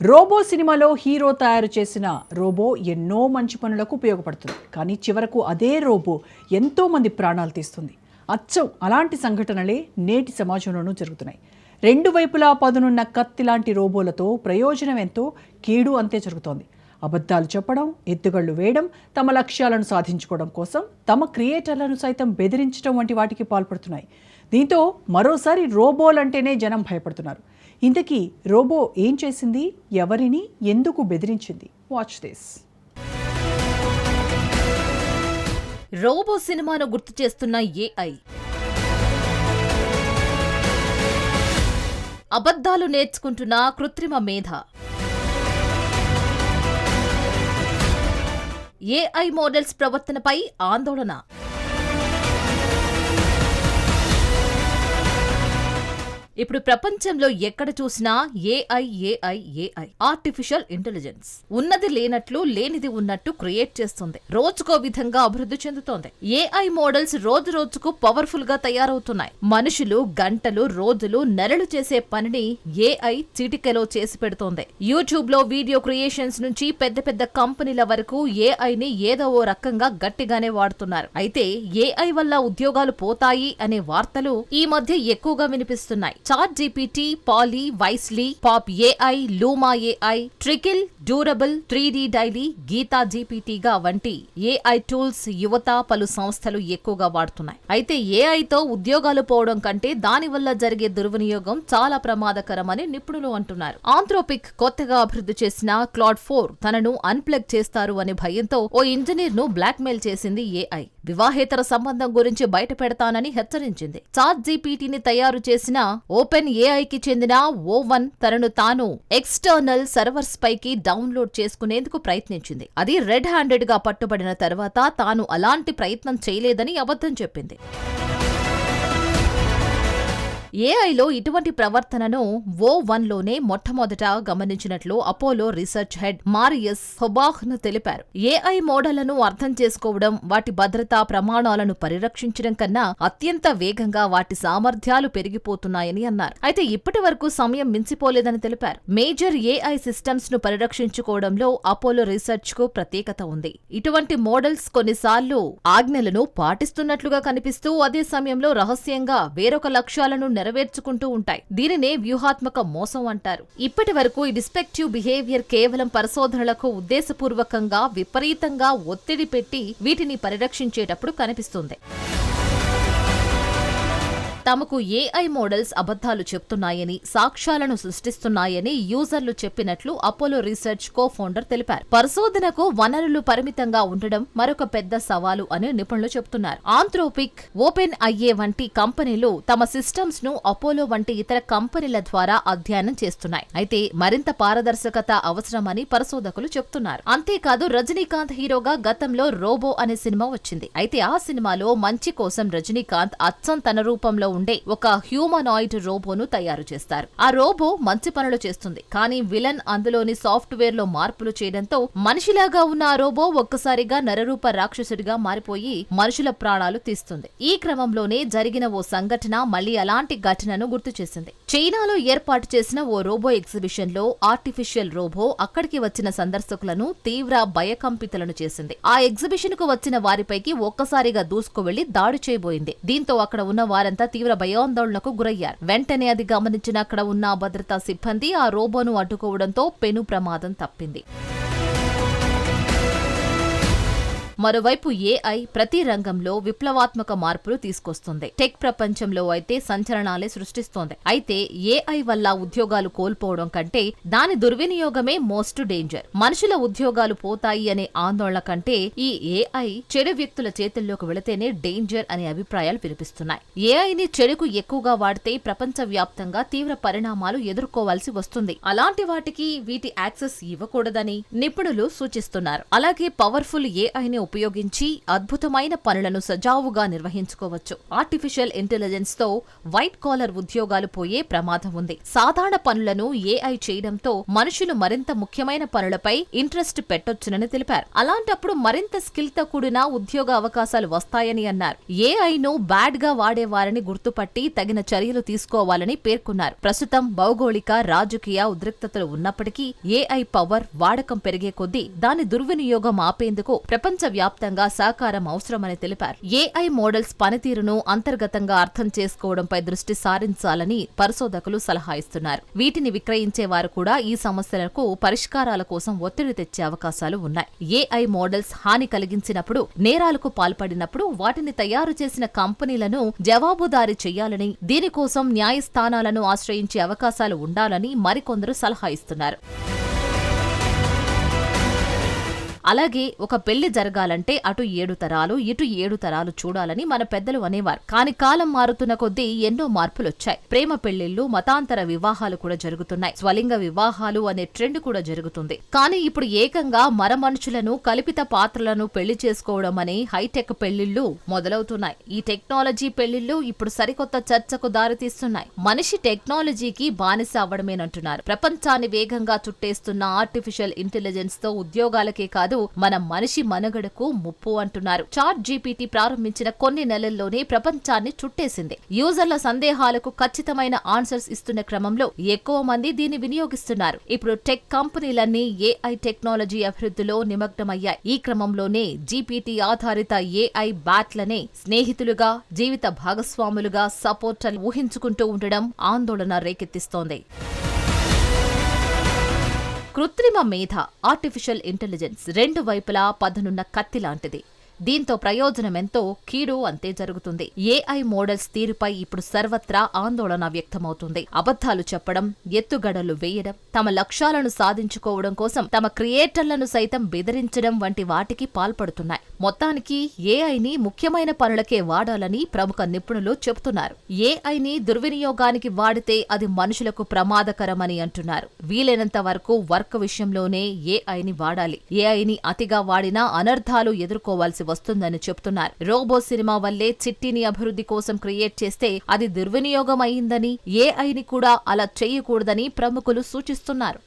Robo సినిమాలో hero తయారు చేసిన రోబో ఎన్నో మంచి పనులకు ఉపయోగపడుతుంది. కానీ చివరకు అదే రోబో ఎంతో మంది ప్రాణాలు తీస్తుంది. అచ్చం! అలాంటి సంఘటనలే నేటి సమాజంలోనూ జరుగుతున్నాయి. రెండు వైపులా పదునున్న కత్తి లాంటి రోబోలతో ప్రయోజనం ఎంతో కీడు అంతే జరుగుతోంది. అబద్ధాలు చెప్పడం ఎత్తుగళ్ళు వేయడం తమ లక్ష్యాలను సాధించుకోవడం కోసం తమ క్రియేటర్లను సైతం బెదిరించడం వంటి వాటికి పాల్పడుతున్నాయి. దీంతో మరోసారి రోబోలంటేనే జనం భయపడుతున్నారు. ఇంతకీ రోబో ఏం చేసింది? ఎవరిని? ఎందుకు బెదిరించింది? వాచ్ దిస్ రోబో సినిమాను గుర్తు చేస్తున్న ఏఐ అబద్ధాలు నేర్చుకుంటున్న కృత్రిమ మేధ. ఏఐ మోడల్స్ ప్రవర్తనపై ఆందోళన. ఇప్పుడు ప్రపంచంలో ఎక్కడ చూసినా AI AI AI artificial intelligence ఉన్నది లేనట్లు లేనిది ఉన్నట్టు క్రియేట్ చేస్తుంది. రోజుకో విధంగా అభివృద్ధి చెందుతోంది. ఏఐ మోడల్స్ రోజు రోజుకు పవర్ఫుల్గా తయారవుతున్నాయి. మనుషులు గంటలు రోజులు నెలలు చేసే పనిని ఏఐ చిటికెలో చేసి పెడుతోంది. యూట్యూబ్లో వీడియో క్రియేషన్స్ నుంచి పెద్ద పెద్ద కంపెనీల వరకు ఏఐ ని ఏదో ఓ రకంగా గట్టిగానే వాడుతున్నారు. అయితే ఏఐ వల్ల ఉద్యోగాలు పోతాయి అనే వార్తలు ఈ మధ్య ఎక్కువగా వినిపిస్తున్నాయి. చాట్ జీపీటీ పాలీ wisely pop AI Luma AI trickle durable three D daily Gita జీపీటీగా వంటి ఏఐ టూల్స్ యువత పలు సంస్థలు ఎక్కువగా వాడుతున్నాయి. అయితే ఏఐతో ఉద్యోగాలు పోవడం కంటే దానివల్ల జరిగే దుర్వినియోగం చాలా ప్రమాదకరమని నిపుణులు అంటున్నారు. ఆంథ్రోపిక్ కొత్తగా అభివృద్ధి చేసిన క్లాడ్ ఫోర్ తనను అన్ప్లగ్ చేస్తారు అనే భయంతో ఓ ఇంజనీర్ను బ్లాక్మెయిల్ చేసింది ఏఐ. వివాహేతర సంబంధం గురించి బయటపెడతానని హెచ్చరించింది. చాట్ జీపీటీని తయారు చేసిన ఓపెన్ ఏఐకి చెందిన ఓ వన్ తనను తాను ఎక్స్టర్నల్ సర్వర్స్ పైకి డౌన్లోడ్ చేసుకునేందుకు ప్రయత్నించింది. అది రెడ్ హ్యాండెడ్గా పట్టుబడిన తర్వాత తాను అలాంటి ప్రయత్నం చేయలేదని అబద్ధం చెప్పింది. ఏఐలో ఇటువంటి ప్రవర్తనను ఓ వన్లోనే మొట్టమొదట గమనించినట్లు అపోలో రీసెర్చ్ హెడ్ మారియస్ హొబాహ్ను తెలిపారు. ఏఐ మోడళ్ళను అర్థం చేసుకోవడం వాటి భద్రతా ప్రమాణాలను పరిరక్షించడం కన్నా అత్యంత వేగంగా వాటి సామర్థ్యాలు పెరిగిపోతున్నాయని అన్నారు. అయితే ఇప్పటి వరకు సమయం మించిపోలేదని తెలిపారు. మేజర్ ఏఐ సిస్టమ్స్ను పరిరక్షించుకోవడంలో అపోలో రీసెర్చ్కు ప్రత్యేకత ఉంది. ఇటువంటి మోడల్స్ కొన్నిసార్లు ఆజ్ఞలను పాటిస్తున్నట్లుగా కనిపిస్తూ అదే సమయంలో రహస్యంగా వేరొక లక్ష్యాలను నెరవేర్చుకుంటూ ఉంటాయి. దీనినే వ్యూహాత్మక మోసం అంటారు. ఇప్పటి వరకు ఈ డిస్పెక్టివ్ బిహేవియర్ కేవలం పరిశోధనలకు ఉద్దేశపూర్వకంగా విపరీతంగా ఒత్తిడి పెట్టి వీటిని పరిరక్షించేటప్పుడు కనిపిస్తుంది. తమకు ఏఐ మోడల్స్ అబద్ధాలు చెప్తున్నాయని సాక్ష్యాలను సృష్టిస్తున్నాయని యూజర్లు చెప్పినట్లు అపోలో రీసెర్చ్ కో ఫౌండర్ తెలిపారు. పరిశోధనకు వనరులు పరిమితంగా ఉండడం మరొక పెద్ద సవాలు అని నిపుణులు చెబుతున్నారు. ఆంథ్రోపిక్ ఓపెన్ ఐఏ వంటి కంపెనీలు తమ సిస్టమ్స్ను అపోలో వంటి ఇతర కంపెనీల ద్వారా అధ్యయనం చేస్తున్నాయి. అయితే మరింత పారదర్శకత అవసరమని పరిశోధకులు చెబుతున్నారు. అంతేకాదు రజనీకాంత్ హీరోగా గతంలో రోబో అనే సినిమా వచ్చింది. అయితే ఆ సినిమాలో మంచి కోసం రజనీకాంత్ అచ్చం తన రూపంలో ఉండే ఒక హ్యూమనాయిడ్ రోబోను తయారు చేస్తారు. ఆ రోబో మంచి పనులు చేస్తుంది. కానీ విలన్ అందులోని సాఫ్ట్వేర్లో మార్పులు చేయడంతో మనిషిలాగా ఉన్న ఆ రోబో ఒక్కసారిగా నరరూప రాక్షసుడిగా మారిపోయి మనుషుల ప్రాణాలు తీస్తుంది. ఈ క్రమంలోనే జరిగిన ఓ సంఘటన మళ్ళీ అలాంటి ఘటనను గుర్తు చేసింది. చైనాలో ఏర్పాటు చేసిన ఓ రోబో ఎగ్జిబిషన్లో ఆర్టిఫిషియల్ రోబో అక్కడికి వచ్చిన సందర్శకులను తీవ్ర భయకంపితులను చేసింది. ఆ ఎగ్జిబిషన్కు వచ్చిన వారిపైకి ఒక్కసారిగా దూసుకువెళ్ళి దాడి చేయబోయింది. దీంతో అక్కడ ఉన్న వారంతా తీవ్ర భయాందోళనకు గురయ్యారు. వెంటనే అది గమనించిన అక్కడ ఉన్న భద్రతా సిబ్బంది ఆ రోబోను అడ్డుకోవడంతో పెను ప్రమాదం తప్పింది. మరోవైపు ఏఐ ప్రతి రంగంలో విప్లవాత్మక మార్పులు తీసుకొస్తుంది. టెక్ ప్రపంచంలో అయితే సంచలనాలే సృష్టిస్తోంది. అయితే ఏఐ వల్ల ఉద్యోగాలు కోల్పోవడం కంటే దాని దుర్వినియోగమే మోస్ట్ డేంజర్. మనుషుల ఉద్యోగాలు పోతాయి అనే ఆందోళన కంటే ఈ ఏఐ చెడు వ్యక్తుల చేతుల్లోకి వెళితేనే డేంజర్ అనే అభిప్రాయాలు వినిపిస్తున్నాయి. ఏఐని చెడుకు ఎక్కువగా వాడితే ప్రపంచ వ్యాప్తంగా తీవ్ర పరిణామాలు ఎదుర్కోవాల్సి వస్తుంది. అలాంటి వాటికి వీటి యాక్సెస్ ఇవ్వకూడదని నిపుణులు సూచిస్తున్నారు. అలాగే పవర్ఫుల్ ఏఐని ఉపయోగించి అద్భుతమైన పనులను సజావుగా నిర్వహించుకోవచ్చు. ఆర్టిఫిషియల్ ఇంటెలిజెన్స్తో వైట్ కాలర్ ఉద్యోగాలు పోయే ప్రమాదం ఉంది. సాధారణ పనులను ఏఐ చేయడంతో మనుషులు మరింత ముఖ్యమైన పనులపై ఇంట్రెస్ట్ పెట్టొచ్చునని తెలిపారు. అలాంటప్పుడు మరింత స్కిల్తో కూడిన ఉద్యోగ అవకాశాలు వస్తాయని అన్నారు. ఏఐను బ్యాడ్గా వాడేవారిని గుర్తుపట్టి తగిన చర్యలు తీసుకోవాలని పేర్కొన్నారు. ప్రస్తుతం భౌగోళిక రాజకీయ ఉద్రిక్తతలు ఉన్నప్పటికీ ఏఐ పవర్ వాడకం పెరిగే కొద్దీ దాని దుర్వినియోగం ఆపేందుకు ప్రపంచ వ్యాప్తంగా సహకారం అవసరమని తెలిపారు. ఏఐ మోడల్స్ పనితీరును అంతర్గతంగా అర్థం చేసుకోవడంపై దృష్టి సారించాలని పరిశోధకులు సలహా ఇస్తున్నారు. వీటిని విక్రయించే వారు కూడా ఈ సమస్యలకు పరిష్కారాల కోసం ఒత్తిడి తెచ్చే అవకాశాలు ఉన్నాయి. ఏఐ మోడల్స్ హాని కలిగించినప్పుడు నేరాలకు పాల్పడినప్పుడు వాటిని తయారు చేసిన కంపెనీలను జవాబుదారీ చేయాలని దీనికోసం న్యాయస్థానాలను ఆశ్రయించే అవకాశాలు ఉండాలని మరికొందరు సలహా ఇస్తున్నారు. అలాగే ఒక పెళ్ళి జరగాలంటే అటు ఏడు తరాలు ఇటు ఏడు తరాలు చూడాలని మన పెద్దలు అనేవారు. కాని కాలం మారుతున్న కొద్దీ ఎన్నో మార్పులొచ్చాయి. ప్రేమ పెళ్ళిళ్ళు మతాంతర వివాహాలు కూడా జరుగుతున్నాయి. స్వలింగ వివాహాలు అనే ట్రెండ్ కూడా జరుగుతుంది. కానీ ఇప్పుడు ఏకంగా మర మనుషులను కల్పిత పాత్రలను పెళ్ళి చేసుకోవడం అనే హైటెక్ పెళ్ళిళ్ళు మొదలవుతున్నాయి. ఈ టెక్నాలజీ పెళ్ళిళ్ళు ఇప్పుడు సరికొత్త చర్చకు దారితీస్తున్నాయి. మనిషి టెక్నాలజీకి బానిస అవ్వడమేనంటున్నారు. ప్రపంచాన్ని వేగంగా చుట్టేస్తున్న ఆర్టిఫిషియల్ ఇంటెలిజెన్స్తో ఉద్యోగాలకే కాదు మన మనిషి మనుగడకు ముప్పు అంటున్నారు. చాట్ జీపీటీ ప్రారంభించిన కొన్ని నెలల్లోనే ప్రపంచాన్ని చుట్టేసింది. యూజర్ల సందేహాలకు ఖచ్చితమైన ఆన్సర్స్ ఇస్తున్న క్రమంలో ఎక్కువ మంది దీన్ని వినియోగిస్తున్నారు. ఇప్పుడు టెక్ కంపెనీలన్నీ ఏఐ టెక్నాలజీ అభివృద్ధిలో నిమగ్నమయ్యాయి. ఈ క్రమంలోనే జీపీటీ ఆధారిత ఏఐ బ్యాట్లనే స్నేహితులుగా జీవిత భాగస్వాములుగా సపోర్టర్ ఊహించుకుంటూ ఉండడం ఆందోళన రేకెత్తిస్తోంది. కృత్రిమ మేధ ఆర్టిఫిషియల్ ఇంటెలిజెన్స్ రెండు వైపులా పదనున్న కత్తి లాంటిది. దీంతో ప్రయోజనమెంతో కీడు అంతే జరుగుతుంది. ఏఐ మోడల్స్ తీరుపై ఇప్పుడు సర్వత్రా ఆందోళన వ్యక్తమవుతుంది. అబద్ధాలు చెప్పడం ఎత్తుగడలు వేయడం తమ లక్ష్యాలను సాధించుకోవడం కోసం తమ క్రియేటర్లను సైతం బెదిరించడం వంటి వాటికి పాల్పడుతున్నాయి. మొత్తానికి ఏఐని ముఖ్యమైన పనులకే వాడాలని ప్రముఖ నిపుణులు చెబుతున్నారు. ఏఐని దుర్వినియోగానికి వాడితే అది మనుషులకు ప్రమాదకరమని అంటున్నారు. వీలైనంత వరకు వర్క్ విషయంలోనే ఏఐని వాడాలి. ఏఐని అతిగా వాడినా అనర్థాలు ఎదుర్కోవాల్సి వస్తుందని చెప్తున్నారు. రోబో సినిమా వల్లే చిట్టిని అభివృద్ధి కోసం క్రియేట్ చేస్తే అది దుర్వినియోగం అయిందని ఏఐని కూడా అలా చేయకూడదని ప్రముఖులు సూచిస్తున్నారు.